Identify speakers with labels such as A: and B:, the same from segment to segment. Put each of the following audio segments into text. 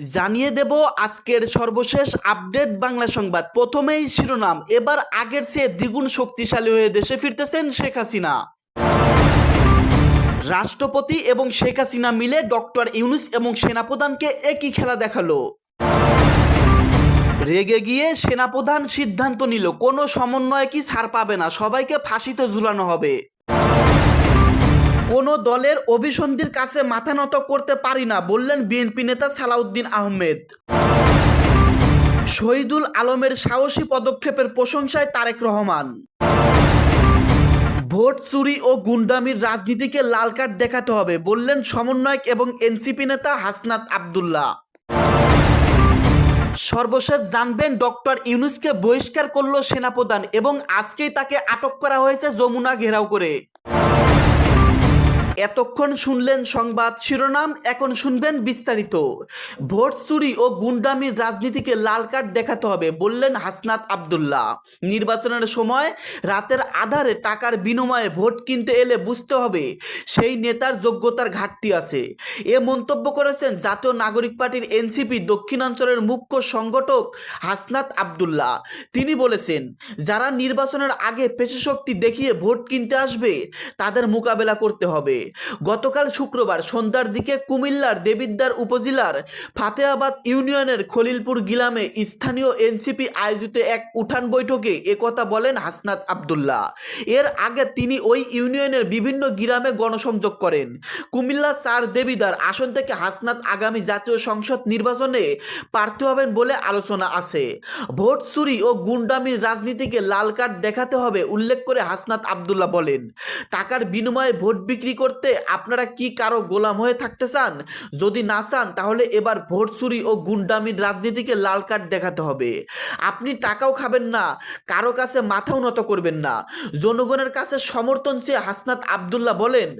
A: জানিয়ে দেব আজকের সর্বশেষ আপডেট বাংলা সংবাদ। প্রথমেই শিরোনাম। এবার আগের চেয়ে দ্বিগুণ শক্তিশালী হয়ে দেশে ফিরতেছেন শেখ হাসিনা। রাষ্ট্রপতি এবং শেখ হাসিনা মিলে ডক্টর ইউনুস এবং সেনাপ্রধানকে একই খেলা দেখাল। রেগে গিয়ে সেনাপ্রধান সিদ্ধান্ত নিল, কোনো সমন্বয় কি ছাড় পাবে না, সবাইকে ফাঁসিতে ঝুলানো হবে। কোনো দলের অভিসন্ধির কাছে মাথা নত করতে পারি না, বললেন বিএনপি নেতা সালাউদ্দিন আহমেদ। শহীদুল আলমের সাহসী পদক্ষেপের প্রশংসায় তারেক রহমান। ভোট চুরি ও গুন্ডামির রাজনীতিকে লাল কার্ড দেখাতে হবে, বললেন সমন্বয়ক এবং এনসিপি নেতা হাসনাত আবদুল্লাহ। সর্বশেষ জানবেন, ডক্টর ইউনুসকে বহিষ্কার করল সেনাপ্রধান এবং আজকেই তাকে আটক করা হয়েছে যমুনা ঘেরাও করে। এতক্ষণ শুনলেন সংবাদ শিরোনাম, এখন শুনবেন বিস্তারিত। ভোট চুরি ও গুন্ডামির রাজনীতিকে লাল কার্ড দেখাতে হবে, বললেন হাসনাত আবদুল্লাহ। নির্বাচনের সময় রাতের আধারে টাকার বিনিময়ে ভোট কিনতে এলে বুঝতে হবে সেই নেতার যোগ্যতার ঘাটতি আছে। এ মন্তব্য করেছেন জাতীয় নাগরিক পার্টির এনসিপি দক্ষিণাঞ্চলের মুখ্য সংগঠক হাসনাত আবদুল্লাহ। তিনি বলেছেন, যারা নির্বাচনের আগে পেশাশক্তি দেখিয়ে ভোট কিনতে আসবে, তাদের মোকাবেলা করতে হবে। গতকাল শুক্রবার সন্ধ্যার দিকে কুমিল্লার দেবিদ্দার উপজেলার ফাতেহাবাদ ইউনিয়নের খলিলপুর গিলামে স্থানীয় এনসিপি আয়োজিত এক উঠান বৈঠকে একথা বলেন হাসনাত আবদুল্লাহ। এর আগে তিনি ওই ইউনিয়নের বিভিন্ন গ্রামে গণসংযোগ করেন। কুমিল্লা চার দেবিদার আসন থেকে হাসনাত আগামী জাতীয় সংসদ নির্বাচনে প্রার্থী হবেন বলে আলোচনা আছে। ভোট চুরি ও গুন্ডামির রাজনীতিকে লাল কার্ড দেখাতে হবে উল্লেখ করে হাসনাত আবদুল্লাহ বলেন। টাকার বিনিময়ে ভোট বিক্রি করতে আপনারা কি কারও গোলাম হয়ে থাকতে চান? যদি না চান, তাহলে এবার ভোট চুরি ও গুন্ডামির রাজনীতিকে লাল কার্ড দেখাতে হবে। আপনি টাকাও খাবেন না, কারও কাছে মাথাও নত করবেন না। জনগণের কাছে সমর্থন চেয়ে হাসনাত আবদুল্লাহ বলেন,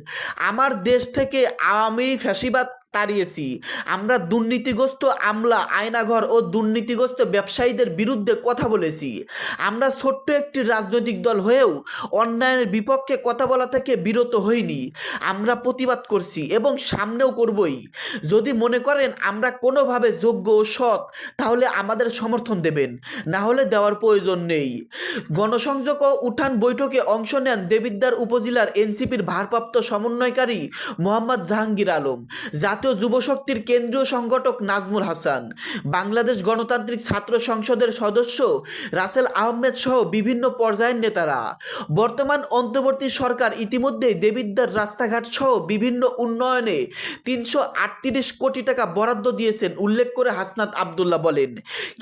A: আমার দেশ থেকে আমি ফ্যাসিবাদ তাড়িয়েছি। আমরা দুর্নীতিগ্রস্ত আমলা, আয়নাঘর ও দুর্নীতিগ্রস্ত ব্যবসায়ীদের বিরুদ্ধে কথা বলেছি। আমরা ছোট্ট একটি রাজনৈতিক দল হয়েও অন্যায়ের বিপক্ষে কথা বলা থেকে বিরত হইনি। আমরা প্রতিবাদ করছি এবং সামনেও করবই। যদি মনে করেন আমরা কোনোভাবে যোগ্য ও সৎ, তাহলে আমাদের সমর্থন দেবেন। না হলে দেওয়ার প্রয়োজন নেই। গণসংযোগ ও উঠান বৈঠকে অংশ নেন দেবিদ্দার উপজেলার এনসিপির ভারপ্রাপ্ত সমন্বয়কারী মোহাম্মদ জাহাঙ্গীর আলম। জাতীয় যুবশক্তির কেন্দ্রীয় সংগঠক নাজমুল হাসান, বাংলাদেশ গণতান্ত্রিক ছাত্র সংসদের সদস্য রাসেল আহমেদ সহ বিভিন্ন পর্যায়ের নেতারা। বর্তমান অন্তর্বর্তী সরকার ইতিমধ্যেই দেবিদ্দার রাস্তাঘাট সহ বিভিন্ন উন্নয়নে তিনশো আটত্রিশ কোটি টাকা বরাদ্দ দিয়েছেন, উল্লেখ করে হাসনাত আবদুল্লাহ বলেন।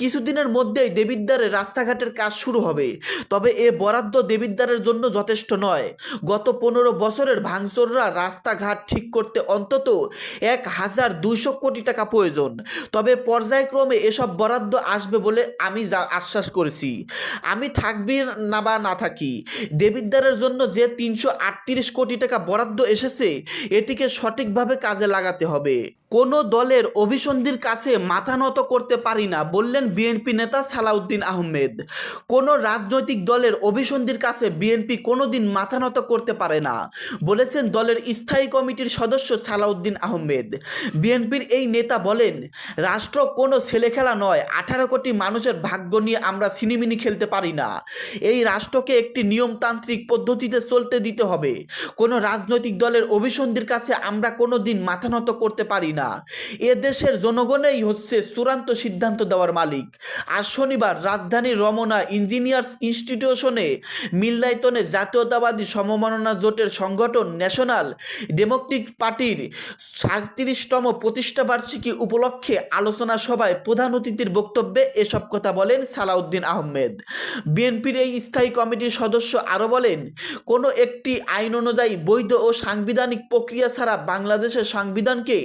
A: কিছুদিনের মধ্যেই দেবিদ্দারে রাস্তাঘাটের কাজ শুরু হবে, তবে এ বরাদ্দ দেবিদ্দারের জন্য যথেষ্ট নয়। গত পনেরো বছরের ভাঙচোররা রাস্তাঘাট ঠিক করতে অন্তত এক হাজার দুইশো কোটি টাকা প্রয়োজন। তবে পর্যায়ক্রমে এসব বরাদ্দ আসবে বলে আমি যা আশ্বাস করেছি। আমি থাকবি না বা না থাকি। দেবিদ্বারের জন্য যে তিনশো আটত্রিশ কোটি টাকা বরাদ্দ এসেছে, এটিকে সঠিকভাবে কাজে লাগাতে হবে। কোনো দলের অভিসন্ধির কাছে মাথা নত করতে পারি না, বললেন বিএনপি নেতা সালাউদ্দিন আহমেদ। কোনো রাজনৈতিক দলের অভিসন্ধির কাছে বিএনপি কোনোদিন মাথা নত করতে পারে না, বলেছেন দলের স্থায়ী কমিটির সদস্য সালাউদ্দিন আহমেদ। বিএনপির এই নেতা বলেন, রাষ্ট্র কোনো ছেলে খেলা নয়, আঠারো কোটি মানুষের ভাগ্য নিয়ে আমরা সিনিমিনি খেলতে পারি না। এই রাষ্ট্রকে একটি নিয়মতান্ত্রিক পদ্ধতিতে চলতে দিতে হবে। কোনো রাজনৈতিক দলের অভিসন্ধির কাছে আমরা কোনো দিন মাথা নত করতে পারি না। এ দেশের জনগণেই হচ্ছে চূড়ান্ত সিদ্ধান্ত দেওয়ার মালিক। আজ শনিবার রাজধানীর রমনা ইঞ্জিনিয়ার্স ইনস্টিটিউশনে মিল্লায়তনে জাতীয়তাবাদী সমমাননা জোটের সংগঠন ন্যাশনাল ডেমোক্রেটিক পার্টির সাঁত্রিশতম প্রতিষ্ঠাবার্ষিকী উপলক্ষে আলোচনা সভায় প্রধান অতিথির বক্তব্যে এসব কথা বলেন সালাউদ্দিন আহমেদ। বিএনপির এই স্থায়ী কমিটির সদস্য আরও বলেন, কোনো একটি আইন অনুযায়ী বৈধ ও সাংবিধানিক প্রক্রিয়া ছাড়া বাংলাদেশের সংবিধানকে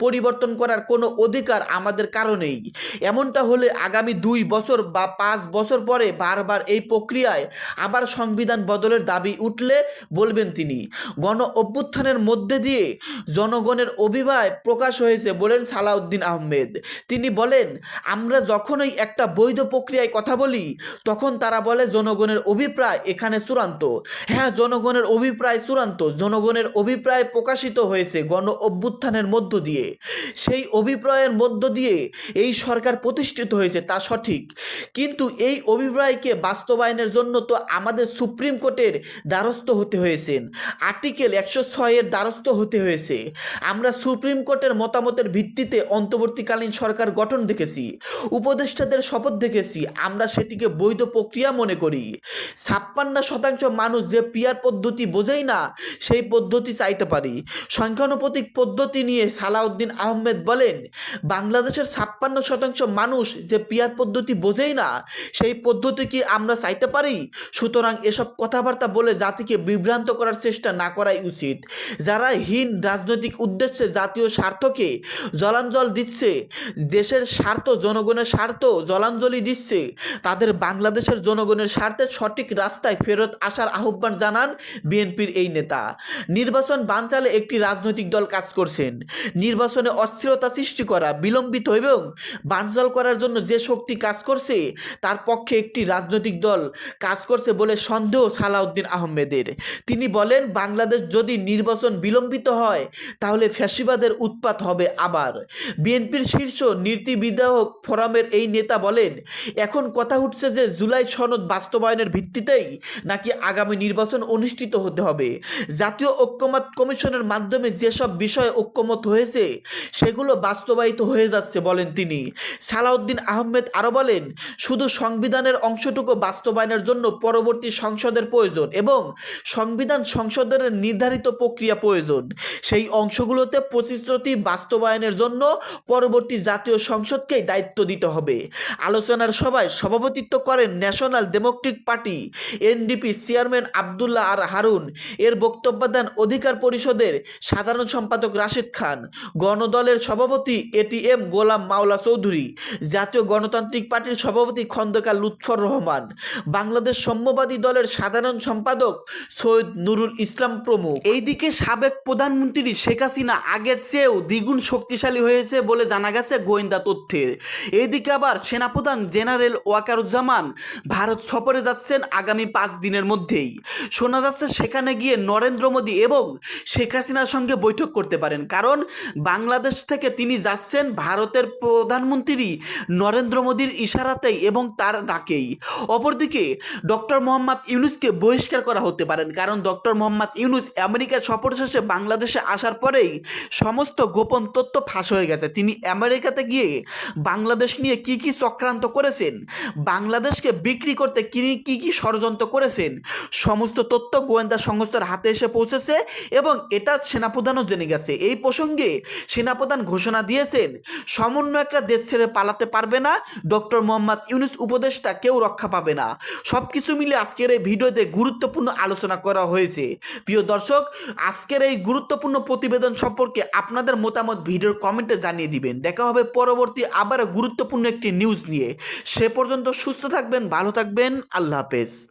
A: পরিবর্তন করার কোনো অধিকার আমাদের কারণেই। এমনটা হলে আগামী দুই বছর বা পাঁচ বছর পরে বারবার এই প্রক্রিয়ায় আবার সংবিধান বদলের দাবি উঠলে, বলবেন তিনি। গণ অভ্যুত্থানের মধ্যে দিয়ে জনগণের অভিপ্রায় প্রকাশ হয়েছে বলেন সালাউদ্দিন আহমেদ। তিনি বলেন, আমরা যখনই একটা বৈধ প্রক্রিয়ায় কথা বলি, তখন তারা বলে জনগণের অভিপ্রায় এখানে চূড়ান্ত। হ্যাঁ জনগণের অভিপ্রায় চূড়ান্ত। জনগণের অভিপ্রায় প্রকাশিত হয়েছে গণ অভ্যুত্থানের মধ্য দিয়ে। সেই অভিপ্রায়ের মধ্য দিয়ে এই সরকার প্রতিষ্ঠিত হয়েছে, তা সঠিক। কিন্তু এই অভিপ্রায়কে বাস্তবায়নের জন্য তো আমাদের সুপ্রিম কোর্টের দ্বারস্থ হতে হয়েছে আর্টিকেল একশো ছয়ের দ্বারস্থ হতে হয়েছে। আমরা সুপ্রিম কোর্টের মতামতের ভিত্তিতে অন্তর্বর্তীকালীন সরকার গঠন দেখেছি, উপদেষ্টাদের শপথ দেখেছি, আমরা সেটিকে বৈধ প্রক্রিয়া মনে করি। ছাপ্পান্ন শতাংশ মানুষ যে পিয়ার পদ্ধতি বোঝেই না, সেই পদ্ধতি চাইতে পারি। সংখ্যানুপাতিক পদ্ধতি নিয়ে সালাউদ্দিন আহমেদ বলেন, বাংলাদেশের ছাপ্পান্ন শতাংশ মানুষ যে পিয়ার পদ্ধতি বোঝেই না, সেই পদ্ধতি কি আমরা চাইতে পারি? সুতরাং এসব কথাবার্তা বলে জাতিকে বিভ্রান্ত করার চেষ্টা না করাই উচিত। যারা হীন রাজনৈতিক উদ্দেশ্যে জাতীয় স্বার্থকে জলাঞ্জল দিচ্ছে, দেশের স্বার্থ জনগণের স্বার্থ জলাঞ্জলি দিচ্ছে, তাদের বাংলাদেশের জনগণের স্বার্থে সঠিক রাস্তায় ফেরত আসার আহ্বান জানান বিএনপির এই নেতা। নির্বাচন বানচালে একটি রাজনৈতিক দল কাজ করছেন। নির্বাচনে অস্থিরতা সৃষ্টি করা, বিলম্বিত এবং বানচাল করার জন্য যে শক্তি কাজ করছে, তার পক্ষে একটি রাজনৈতিক দল কাজ করছে বলে সন্দেহ সালাউদ্দিন আহমেদের। তিনি বলেন, বাংলাদেশ যদি নির্বাচন বিলম্বিত হয়, তাহলে ফ্যাসিবাদের উৎপাত হবে আবার। বিএনপির শীর্ষ নীতিবিধায়ক ফোরামের এই নেতা বলেন, এখন কথা উঠছে যে জুলাই সনদ বাস্তবায়নের ভিত্তিতেই নাকি আগামী নির্বাচন অনুষ্ঠিত হতে হবে। জাতীয় ঐক্যমত কমিশনের মাধ্যমে যেসব বিষয়ে ঐক্যমত হয়েছে সেগুলো বাস্তবায়িত হয়ে যাচ্ছে, বলেন তিনি। সালাউদ্দিন আহমেদ আরও বলেন, শুধু সংবিধানের অংশটুকু বাস্তবায়নের জন্য পরবর্তী সংসদের প্রয়োজন এবং সংবিধান সংসদের নির্ধারিত প্রক্রিয়া প্রয়োজন। সেই অংশগুলোতে প্রতিশ্রুতি বাস্তবায়নের জন্য পরবর্তী জাতীয় সংসদকেই দায়িত্ব দিতে হবে। আলোচনার সভায় সভাপতিত্ব করেন National Democratic Party NDP chairman Abdullah আর হারুন। এর বক্তব্য দেন অধিকার পরিষদের সাধারণ সম্পাদক রাশিদ খান। গণদলের সভাপতি এটিএম গোলাম মাওলা চৌধুরী, জাতীয় গণতান্ত্রিক পার্টির সভাপতি খন্দকার লুৎফর রহমান, বাংলাদেশ সাম্যবাদী দলের সাধারণ সম্পাদক সৈয়দ নুরুল ইসলাম প্রমুখ। এইদিকে সাবেক প্রধানমন্ত্রী শেখ হাসিনা আগের চেয়েও দ্বিগুণ শক্তিশালী হয়েছে বলে জানা গেছে গোয়েন্দা তথ্যে। এইদিকে আবার সেনাপ্রধান জেনারেল ওয়াকারুজ্জামান ভারত সফরে যাচ্ছেন আগামী পাঁচ দিনের মধ্যেই। শোনা যাচ্ছে সেখানে গিয়ে নরেন্দ্র মোদী এবং শেখ হাসিনার সঙ্গে বৈঠক করতে পারেন, কারণ বাংলাদেশ থেকে তিনি যাচ্ছেন ভারতের প্রধানমন্ত্রী নরেন্দ্র মোদীর ইশারাতেই এবং তার ডাকেই। অপরদিকে, ডক্টর মোহাম্মদ ইউনুসকে বহিষ্কার করা হতে পারেন, কারণ ডক্টর মোহাম্মদ ইউনুস আমেরিকা সফর শেষে বাংলাদেশে আসার পরেই সমস্ত গোপন তথ্য ফাঁস হয়ে গেছে। তিনি আমেরিকাতে গিয়ে বাংলাদেশ নিয়ে কি কি চক্রান্ত করেছেন, বাংলাদেশকে বিক্রি করতে তিনি কি কি ষড়যন্ত্র করেছেন, সমস্ত তথ্য গোয়েন্দা সংস্থার হাতে এসে পৌঁছেছে এবং এটা সেনাপ্রধানও জেনে গেছে। এই প্রসঙ্গে সেনাপ্রধান ঘোষণা দিয়েছেন সমন্য একটা দেশ ছেড়ে পালাতে পারবে না, ডক্টর মোহাম্মদ ইউনুস উপদেষ্টা কেউ রক্ষা পাবে না। সব কিছু মিলে আজকের এই ভিডিওতে গুরুত্বপূর্ণ আলোচনা করা হয়েছে। প্রিয় দর্শক, আজকের এই গুরুত্বপূর্ণ প্রতিবেদন সম্পর্কে আপনাদের মতামত ভিডিওর কমেন্টে জানিয়ে দিবেন। দেখা হবে পরবর্তী আবারও গুরুত্বপূর্ণ একটি নিউজ নিয়ে। সে পর্যন্ত সুস্থ থাকবেন, ভালো থাকবেন, আল্লাহ হাফেজ।